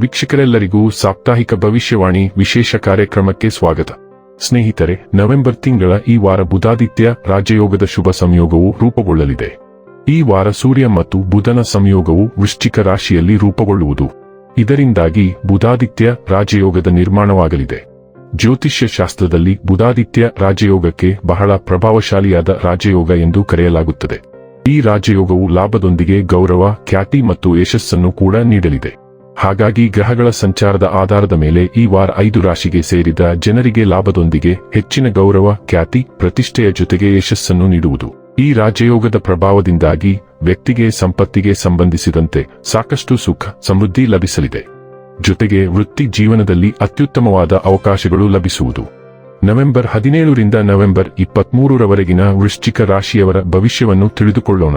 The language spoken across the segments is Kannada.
ವೀಕ್ಷಕರೆಲ್ಲರಿಗೂ ಸಾಪ್ತಾಹಿಕ ಭವಿಷ್ಯವಾಣಿ ವಿಶೇಷ ಕಾರ್ಯಕ್ರಮಕ್ಕೆ ಸ್ವಾಗತ. ಸ್ನೇಹಿತರೆ, ನವೆಂಬರ್ ತಿಂಗಳ ಈ ವಾರ ಬುಧಾದಿತ್ಯ ರಾಜಯೋಗದ ಶುಭ ಸಂಯೋಗವು ರೂಪುಗೊಳ್ಳಲಿದೆ. ಈ ವಾರ ಸೂರ್ಯ ಮತ್ತು ಬುಧನ ಸಂಯೋಗವು ವೃಶ್ಚಿಕ ರಾಶಿಯಲ್ಲಿ ರೂಪುಗೊಳ್ಳುವುದು. ಇದರಿಂದಾಗಿ ಬುಧಾದಿತ್ಯ ರಾಜಯೋಗದ ನಿರ್ಮಾಣವಾಗಲಿದೆ. ಜ್ಯೋತಿಷ್ಯ ಶಾಸ್ತ್ರದಲ್ಲಿ ಬುಧಾದಿತ್ಯ ರಾಜಯೋಗಕ್ಕೆ ಬಹಳ ಪ್ರಭಾವಶಾಲಿಯಾದ ರಾಜಯೋಗ ಎಂದು ಕರೆಯಲಾಗುತ್ತದೆ. ಈ ರಾಜಯೋಗವು ಲಾಭದೊಂದಿಗೆ ಗೌರವ, ಖ್ಯಾತಿ ಮತ್ತು ಯಶಸ್ಸನ್ನು ಕೂಡ ನೀಡಲಿದೆ. ಹಾಗಾಗಿ ಗ್ರಹಗಳ ಸಂಚಾರದ ಆಧಾರದ ಮೇಲೆ ಈ ವಾರ ಐದು ರಾಶಿಗೆ ಸೇರಿದ ಜನರಿಗೆ ಲಾಭದೊಂದಿಗೆ ಹೆಚ್ಚಿನ ಗೌರವ, ಖ್ಯಾತಿ, ಪ್ರತಿಷ್ಠೆಯ ಜೊತೆಗೆ ಯಶಸ್ಸನ್ನು ನೀಡುವುದು. ಈ ರಾಜಯೋಗದ ಪ್ರಭಾವದಿಂದಾಗಿ ವ್ಯಕ್ತಿಗೆ ಸಂಪತ್ತಿಗೆ ಸಂಬಂಧಿಸಿದಂತೆ ಸಾಕಷ್ಟು ಸುಖ, ಸಮೃದ್ಧಿ ಲಭಿಸಲಿದೆ. ಜೊತೆಗೆ ವೃತ್ತಿ ಜೀವನದಲ್ಲಿ ಅತ್ಯುತ್ತಮವಾದ ಅವಕಾಶಗಳು ಲಭಿಸುವುದು. ನವೆಂಬರ್ ಹದಿನೇಳರಿಂದ ನವೆಂಬರ್ ಇಪ್ಪತ್ಮೂರರವರೆಗಿನ ವೃಶ್ಚಿಕ ರಾಶಿಯವರ ಭವಿಷ್ಯವನ್ನು ತಿಳಿದುಕೊಳ್ಳೋಣ.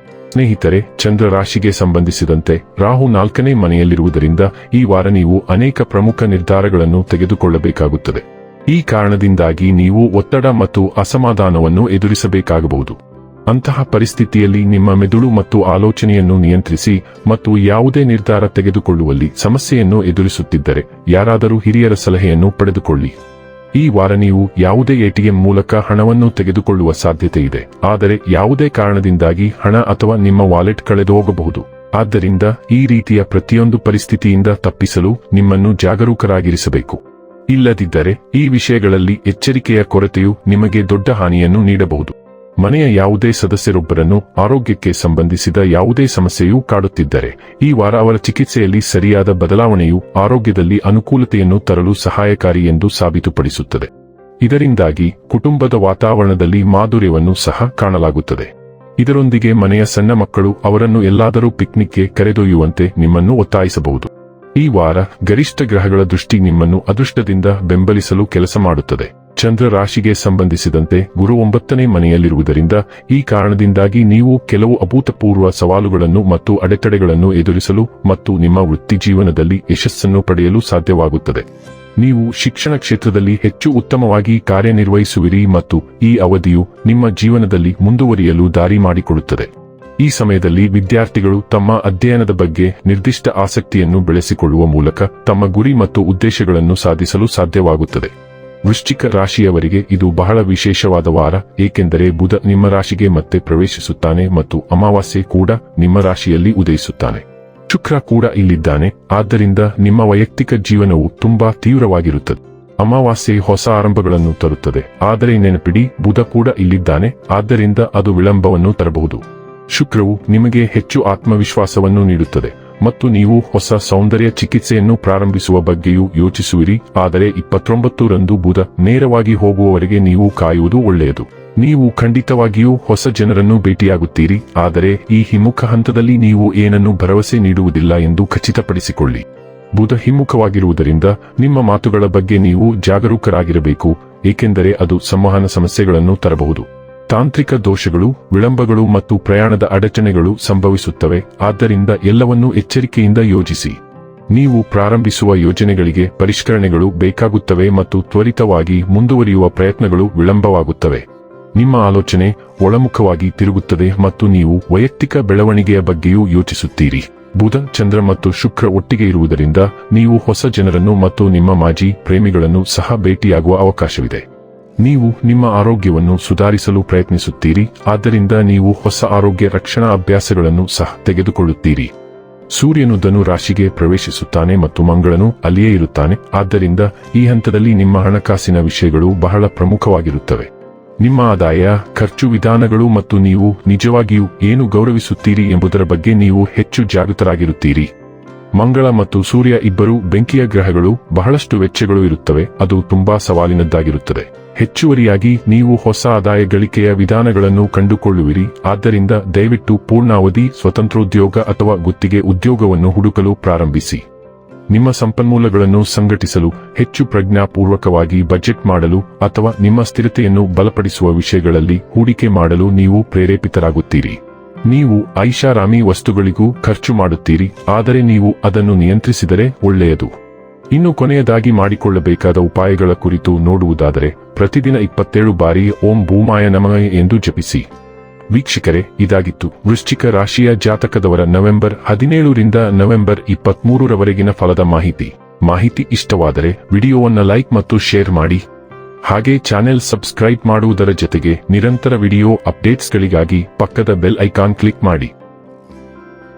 ಸ್ನೇಹಿತರೆ, ಚಂದ್ರ ರಾಶಿಗೆ ಸಂಬಂಧಿಸಿದಂತೆ ರಾಹು ನಾಲ್ಕನೇ ಮನೆಯಲ್ಲಿರುವುದರಿಂದ ಈ ವಾರ ನೀವು ಅನೇಕ ಪ್ರಮುಖ ನಿರ್ಧಾರಗಳನ್ನು ತೆಗೆದುಕೊಳ್ಳಬೇಕಾಗುತ್ತದೆ. ಈ ಕಾರಣದಿಂದಾಗಿ ನೀವು ಒತ್ತಡ ಮತ್ತು ಅಸಮಾಧಾನವನ್ನು ಎದುರಿಸಬೇಕಾಗಬಹುದು. ಅಂತಹ ಪರಿಸ್ಥಿತಿಯಲ್ಲಿ ನಿಮ್ಮ ಮೆದುಳು ಮತ್ತು ಆಲೋಚನೆಯನ್ನು ನಿಯಂತ್ರಿಸಿ ಮತ್ತು ಯಾವುದೇ ನಿರ್ಧಾರ ತೆಗೆದುಕೊಳ್ಳುವಲ್ಲಿ ಸಮಸ್ಯೆಯನ್ನು ಎದುರಿಸುತ್ತಿದ್ದರೆ ಯಾರಾದರೂ ಹಿರಿಯರ ಸಲಹೆಯನ್ನು ಪಡೆದುಕೊಳ್ಳಿ. ಈ ವಾರ ನೀವು ಯಾವುದೇ ಎಟಿಎಂ ಮೂಲಕ ಹಣವನ್ನು ತೆಗೆದುಕೊಳ್ಳುವ ಸಾಧ್ಯತೆ ಇದೆ. ಆದರೆ ಯಾವುದೇ ಕಾರಣದಿಂದಾಗಿ ಹಣ ಅಥವಾ ನಿಮ್ಮ ವಾಲೆಟ್ ಕಳೆದು ಹೋಗಬಹುದು. ಆದ್ದರಿಂದ ಈ ರೀತಿಯ ಪ್ರತಿಯೊಂದು ಪರಿಸ್ಥಿತಿಯಿಂದ ತಪ್ಪಿಸಲು ನಿಮ್ಮನ್ನು ಜಾಗರೂಕರಾಗಿರಿಸಬೇಕು. ಇಲ್ಲದಿದ್ದರೆ ಈ ವಿಷಯಗಳಲ್ಲಿ ಎಚ್ಚರಿಕೆಯ ಕೊರತೆಯು ನಿಮಗೆ ದೊಡ್ಡ ಹಾನಿಯನ್ನು ನೀಡಬಹುದು. ಮನೆಯ ಯಾವುದೇ ಸದಸ್ಯರೊಬ್ಬರನ್ನು ಆರೋಗ್ಯಕ್ಕೆ ಸಂಬಂಧಿಸಿದ ಯಾವುದೇ ಸಮಸ್ಯೆಯೂ ಕಾಡುತ್ತಿದ್ದರೆ, ಈ ವಾರ ಅವರ ಚಿಕಿತ್ಸೆಯಲ್ಲಿ ಸರಿಯಾದ ಬದಲಾವಣೆಯು ಆರೋಗ್ಯದಲ್ಲಿ ಅನುಕೂಲತೆಯನ್ನು ತರಲು ಸಹಾಯಕಾರಿ ಎಂದು ಸಾಬೀತುಪಡಿಸುತ್ತದೆ. ಇದರಿಂದಾಗಿ ಕುಟುಂಬದ ವಾತಾವರಣದಲ್ಲಿ ಮಾಧುರ್ಯವನ್ನು ಸಹ ಕಾಣಲಾಗುತ್ತದೆ. ಇದರೊಂದಿಗೆ ಮನೆಯ ಸಣ್ಣ ಮಕ್ಕಳು ಅವರನ್ನು ಎಲ್ಲಾದರೂ ಪಿಕ್ನಿಕ್ಗೆ ಕರೆದೊಯ್ಯುವಂತೆ ನಿಮ್ಮನ್ನು ಒತ್ತಾಯಿಸಬಹುದು. ಈ ವಾರ ಗರಿಷ್ಠ ಗ್ರಹಗಳ ದೃಷ್ಟಿ ನಿಮ್ಮನ್ನು ಅದೃಷ್ಟದಿಂದ ಬೆಂಬಲಿಸಲು ಕೆಲಸ ಮಾಡುತ್ತದೆ. ಚಂದ್ರ ರಾಶಿಗೆ ಸಂಬಂಧಿಸಿದಂತೆ ಗುರು ಒಂಬತ್ತನೇ ಮನೆಯಲ್ಲಿರುವುದರಿಂದ ಈ ಕಾರಣದಿಂದಾಗಿ ನೀವು ಕೆಲವು ಅಭೂತಪೂರ್ವ ಸವಾಲುಗಳನ್ನು ಮತ್ತು ಅಡೆತಡೆಗಳನ್ನು ಎದುರಿಸಲು ಮತ್ತು ನಿಮ್ಮ ವೃತ್ತಿ ಜೀವನದಲ್ಲಿ ಯಶಸ್ಸನ್ನು ಪಡೆಯಲು ಸಾಧ್ಯವಾಗುತ್ತದೆ. ನೀವು ಶಿಕ್ಷಣ ಕ್ಷೇತ್ರದಲ್ಲಿ ಹೆಚ್ಚು ಉತ್ತಮವಾಗಿ ಕಾರ್ಯನಿರ್ವಹಿಸುವಿರಿ ಮತ್ತು ಈ ಅವಧಿಯು ನಿಮ್ಮ ಜೀವನದಲ್ಲಿ ಮುಂದುವರಿಯಲು ದಾರಿ ಮಾಡಿಕೊಡುತ್ತದೆ. ಈ ಸಮಯದಲ್ಲಿ ವಿದ್ಯಾರ್ಥಿಗಳು ತಮ್ಮ ಅಧ್ಯಯನದ ಬಗ್ಗೆ ನಿರ್ದಿಷ್ಟ ಆಸಕ್ತಿಯನ್ನು ಬೆಳೆಸಿಕೊಳ್ಳುವ ಮೂಲಕ ತಮ್ಮ ಗುರಿ ಮತ್ತು ಉದ್ದೇಶಗಳನ್ನು ಸಾಧಿಸಲು ಸಾಧ್ಯವಾಗುತ್ತದೆ. ವೃಶ್ಚಿಕ ರಾಶಿಯವರಿಗೆ ಇದು ಬಹಳ ವಿಶೇಷವಾದ ವಾರ, ಏಕೆಂದರೆ ಬುಧ ನಿಮ್ಮ ರಾಶಿಗೆ ಮತ್ತೆ ಪ್ರವೇಶಿಸುತ್ತಾನೆ ಮತ್ತು ಅಮಾವಾಸ್ಯೆ ಕೂಡ ನಿಮ್ಮ ರಾಶಿಯಲ್ಲಿ ಉದಯಿಸುತ್ತಾನೆ. ಶುಕ್ರ ಕೂಡ ಇಲ್ಲಿದ್ದಾನೆ, ಆದ್ದರಿಂದ ನಿಮ್ಮ ವೈಯಕ್ತಿಕ ಜೀವನವು ತುಂಬಾ ತೀವ್ರವಾಗಿರುತ್ತದೆ. ಅಮಾವಾಸ್ಯೆ ಹೊಸ ಆರಂಭಗಳನ್ನು ತರುತ್ತದೆ, ಆದರೆ ನೆನಪಿಡಿ, ಬುಧ ಕೂಡ ಇಲ್ಲಿದ್ದಾನೆ, ಆದ್ದರಿಂದ ಅದು ವಿಳಂಬವನ್ನು ತರಬಹುದು. ಶುಕ್ರವು ನಿಮಗೆ ಹೆಚ್ಚು ಆತ್ಮವಿಶ್ವಾಸವನ್ನು ನೀಡುತ್ತದೆ. ಮತ್ತು ನೀವು ಹೊಸ ಸೌಂದರ್ಯ ಚಿಕಿತ್ಸೆಯನ್ನು ಪ್ರಾರಂಭಿಸುವ ಬಗ್ಗೆಯೂ ಯೋಚಿಸುವಿರಿ. ಆದರೆ ಇಪ್ಪತ್ತೊಂಬತ್ತರಂದು ಬುಧ ನೇರವಾಗಿ ಹೋಗುವವರೆಗೆ ನೀವು ಕಾಯುವುದು ಒಳ್ಳೆಯದು. ನೀವು ಖಂಡಿತವಾಗಿಯೂ ಹೊಸ ಜನರನ್ನು ಭೇಟಿಯಾಗುತ್ತೀರಿ. ಆದರೆ ಈ ಹಿಮ್ಮುಖ ಹಂತದಲ್ಲಿ ನೀವು ಏನನ್ನು ಭರವಸೆ ನೀಡುವುದಿಲ್ಲ ಎಂದು ಖಚಿತಪಡಿಸಿಕೊಳ್ಳಿ. ಬುಧ ಹಿಮ್ಮುಖವಾಗಿರುವುದರಿಂದ ನಿಮ್ಮ ಮಾತುಗಳ ಬಗ್ಗೆ ನೀವು ಜಾಗರೂಕರಾಗಿರಬೇಕು, ಏಕೆಂದರೆ ಅದು ಸಂವಹನ ಸಮಸ್ಯೆಗಳನ್ನು ತರಬಹುದು. ತಾಂತ್ರಿಕ ದೋಷಗಳು, ವಿಳಂಬಗಳು ಮತ್ತು ಪ್ರಯಾಣದ ಅಡಚಣೆಗಳು ಸಂಭವಿಸುತ್ತವೆ. ಆದ್ದರಿಂದ ಎಲ್ಲವನ್ನೂ ಎಚ್ಚರಿಕೆಯಿಂದ ಯೋಜಿಸಿ. ನೀವು ಪ್ರಾರಂಭಿಸುವ ಯೋಜನೆಗಳಿಗೆ ಪರಿಷ್ಕರಣೆಗಳು ಬೇಕಾಗುತ್ತವೆ ಮತ್ತು ತ್ವರಿತವಾಗಿ ಮುಂದುವರಿಯುವ ಪ್ರಯತ್ನಗಳು ವಿಳಂಬವಾಗುತ್ತವೆ. ನಿಮ್ಮ ಆಲೋಚನೆ ಒಳಮುಖವಾಗಿ ತಿರುಗುತ್ತದೆ ಮತ್ತು ನೀವು ವೈಯಕ್ತಿಕ ಬೆಳವಣಿಗೆಯ ಬಗ್ಗೆಯೂ ಯೋಚಿಸುತ್ತೀರಿ. ಬುಧ, ಚಂದ್ರ ಮತ್ತು ಶುಕ್ರ ಒಟ್ಟಿಗೆ ಇರುವುದರಿಂದ ನೀವು ಹೊಸ ಜನರನ್ನು ಮತ್ತು ನಿಮ್ಮ ಮಾಜಿ ಪ್ರೇಮಿಗಳನ್ನು ಸಹ ಭೇಟಿಯಾಗುವ ಅವಕಾಶವಿದೆ. ನೀವು ನಿಮ್ಮ ಆರೋಗ್ಯವನ್ನು ಸುಧಾರಿಸಲು ಪ್ರಯತ್ನಿಸುತ್ತೀರಿ, ಆದ್ದರಿಂದ ನೀವು ಹೊಸ ಆರೋಗ್ಯ ರಕ್ಷಣಾ ಅಭ್ಯಾಸಗಳನ್ನು ಸಹ ತೆಗೆದುಕೊಳ್ಳುತ್ತೀರಿ. ಸೂರ್ಯನು ಧನು ರಾಶಿಗೆ ಪ್ರವೇಶಿಸುತ್ತಾನೆ ಮತ್ತು ಮಂಗಳನು ಅಲ್ಲಿಯೇ ಇರುತ್ತಾನೆ, ಆದ್ದರಿಂದ ಈ ಹಂತದಲ್ಲಿ ನಿಮ್ಮ ಹಣಕಾಸಿನ ವಿಷಯಗಳು ಬಹಳ ಪ್ರಮುಖವಾಗಿರುತ್ತವೆ. ನಿಮ್ಮ ಆದಾಯ, ಖರ್ಚು ವಿಧಾನಗಳು ಮತ್ತು ನೀವು ನಿಜವಾಗಿಯೂ ಏನು ಗೌರವಿಸುತ್ತೀರಿ ಎಂಬುದರ ಬಗ್ಗೆ ನೀವು ಹೆಚ್ಚು ಜಾಗೃತರಾಗಿರುತ್ತೀರಿ. ಮಂಗಳ ಮತ್ತು ಸೂರ್ಯ ಇಬ್ಬರೂ ಬೆಂಕಿಯ ಗ್ರಹಗಳು ಬಹಳಷ್ಟು ವೆಚ್ಚಗಳು ಇರುತ್ತವೆ, ಅದು ತುಂಬಾ ಸವಾಲಿನದ್ದಾಗಿರುತ್ತದೆ. ಹೆಚ್ಚುವರಿಯಾಗಿ ನೀವು ಹೊಸ ಆದಾಯ ಗಳಿಕೆಯ ವಿಧಾನಗಳನ್ನು ಕಂಡುಕೊಳ್ಳುವಿರಿ. ಆದ್ದರಿಂದ ದಯವಿಟ್ಟು ಪೂರ್ಣಾವಧಿ ಸ್ವತಂತ್ರೋದ್ಯೋಗ ಅಥವಾ ಗುತ್ತಿಗೆ ಉದ್ಯೋಗವನ್ನು ಹುಡುಕಲು ಪ್ರಾರಂಭಿಸಿ. ನಿಮ್ಮ ಸಂಪನ್ಮೂಲಗಳನ್ನು ಸಂಘಟಿಸಲು, ಹೆಚ್ಚು ಪ್ರಜ್ಞಾಪೂರ್ವಕವಾಗಿ ಬಜೆಟ್ ಮಾಡಲು ಅಥವಾ ನಿಮ್ಮ ಸ್ಥಿರತೆಯನ್ನು ಬಲಪಡಿಸುವ ವಿಷಯಗಳಲ್ಲಿ ಹೂಡಿಕೆ ಮಾಡಲು ನೀವು ಪ್ರೇರೇಪಿತರಾಗುತ್ತೀರಿ. ನೀವು ಐಷಾರಾಮಿ ವಸ್ತುಗಳಿಗೂ ಖರ್ಚು ಮಾಡುತ್ತೀರಿ, ಆದರೆ ನೀವು ಅದನ್ನು ನಿಯಂತ್ರಿಸಿದರೆ ಒಳ್ಳೆಯದು. ಇನ್ನು ಕೊನೆಯದಾಗಿ ಮಾಡಿಕೊಳ್ಳಬೇಕಾದ ಉಪಾಯಗಳ ಕುರಿತು ನೋಡುವುದಾದರೆ, ಪ್ರತಿದಿನ ಇಪ್ಪತ್ತೇಳು ಬಾರಿ ಓಂ ಭೂಮಾಯ ನಮಃ ಎಂದು ಜಪಿಸಿ. ವೀಕ್ಷಕರೇ, ಇದಾಗಿತ್ತು. ವೃಶ್ಚಿಕ ರಾಶಿಯ ಜಾತಕದವರ ನವೆಂಬರ್ ಹದಿನೇಳರಿಂದ ನವೆಂಬರ್ ಇಪ್ಪತ್ಮೂರರವರೆಗಿನ ಫಲದ ಮಾಹಿತಿ. ಮಾಹಿತಿ ಇಷ್ಟವಾದರೆ ವಿಡಿಯೋವನ್ನು ಲೈಕ್ ಮತ್ತು ಶೇರ್ ಮಾಡಿ. ಹಾಗೆ ಚಾನೆಲ್ ಸಬ್ಸ್ಕ್ರೈಬ್ ಮಾಡುವುದರ ಜೊತೆಗೆ ನಿರಂತರ ವಿಡಿಯೋ ಅಪ್ಡೇಟ್ಸ್ಗಳಿಗಾಗಿ ಪಕ್ಕದ ಬೆಲ್ ಐಕಾನ್ ಕ್ಲಿಕ್ ಮಾಡಿ.